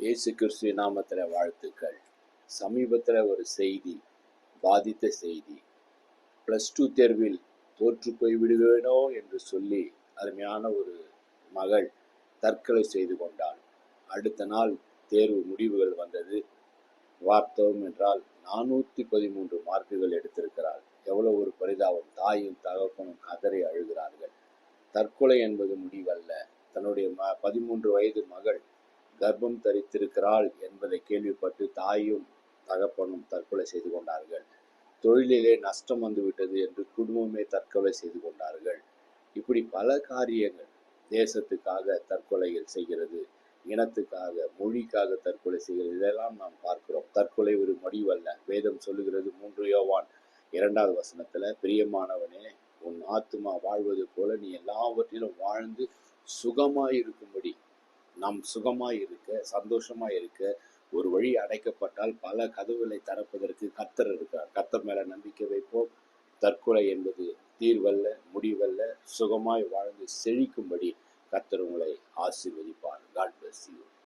இயேசு கிறிஸ்து நாமத்தில் வாழ்த்துக்கள். சமீபத்தில் ஒரு செய்தி பாதித்த செய்தி. ப்ளஸ் டூ தேர்வில் தோற்று போய்விடுவேனோ என்று சொல்லி அருமையான ஒரு மகள் தற்கொலை செய்து கொண்டாள். அடுத்த நாள் தேர்வு முடிவுகள் வந்தது. வார்த்தவம் என்றால் நானூற்றி பதிமூன்று மார்க்குகள் எடுத்திருக்கிறாள். எவ்வளோ ஒரு பரிதாபம். தாயும் தகப்பனும் கதறி அழுகிறார்கள். தற்கொலை என்பது முடிவல்ல. தன்னுடைய ம பதிமூன்று வயது மகள் கர்ப்பம் தரித்திருக்கிறாள் என்பதை கேள்விப்பட்டு தாயும் தகப்பனும் தற்கொலை செய்து கொண்டார்கள். தொழிலிலே நஷ்டம் வந்துவிட்டது என்று குடும்பமே தற்கொலை செய்து கொண்டார்கள். இப்படி பல காரியங்கள் தேசத்துக்காக தற்கொலைகள் செய்கிறது இனத்துக்காக மொழிக்காக தற்கொலை செய்கிறது. இதெல்லாம் நாம் பார்க்கிறோம். தற்கொலை ஒரு முடிவல்ல. வேதம் சொல்லுகிறது மூன்று யோவான் இரண்டாவது வசனத்துல பிரியமானவனே உன் ஆத்துமா வாழ்வது போல நீ எல்லாவற்றிலும் வாழ்ந்து சுகமாயிருக்கும் நாம் சுகமாய் இருக்க சந்தோஷமாய் இருக்க ஒரு வழி அடைக்கப்பட்டால் பல கதவுகளை திறப்பதற்கு கத்தர் இருக்கார். கத்தர் மேல நம்பிக்கை வைப்போம். தற்கொலை என்பது தீர்வல்ல முடிவல்ல. சுகமாய் வாழ்ந்து செழிக்கும்படி கத்தர் உங்களை ஆசீர்வதிப்பார். God bless you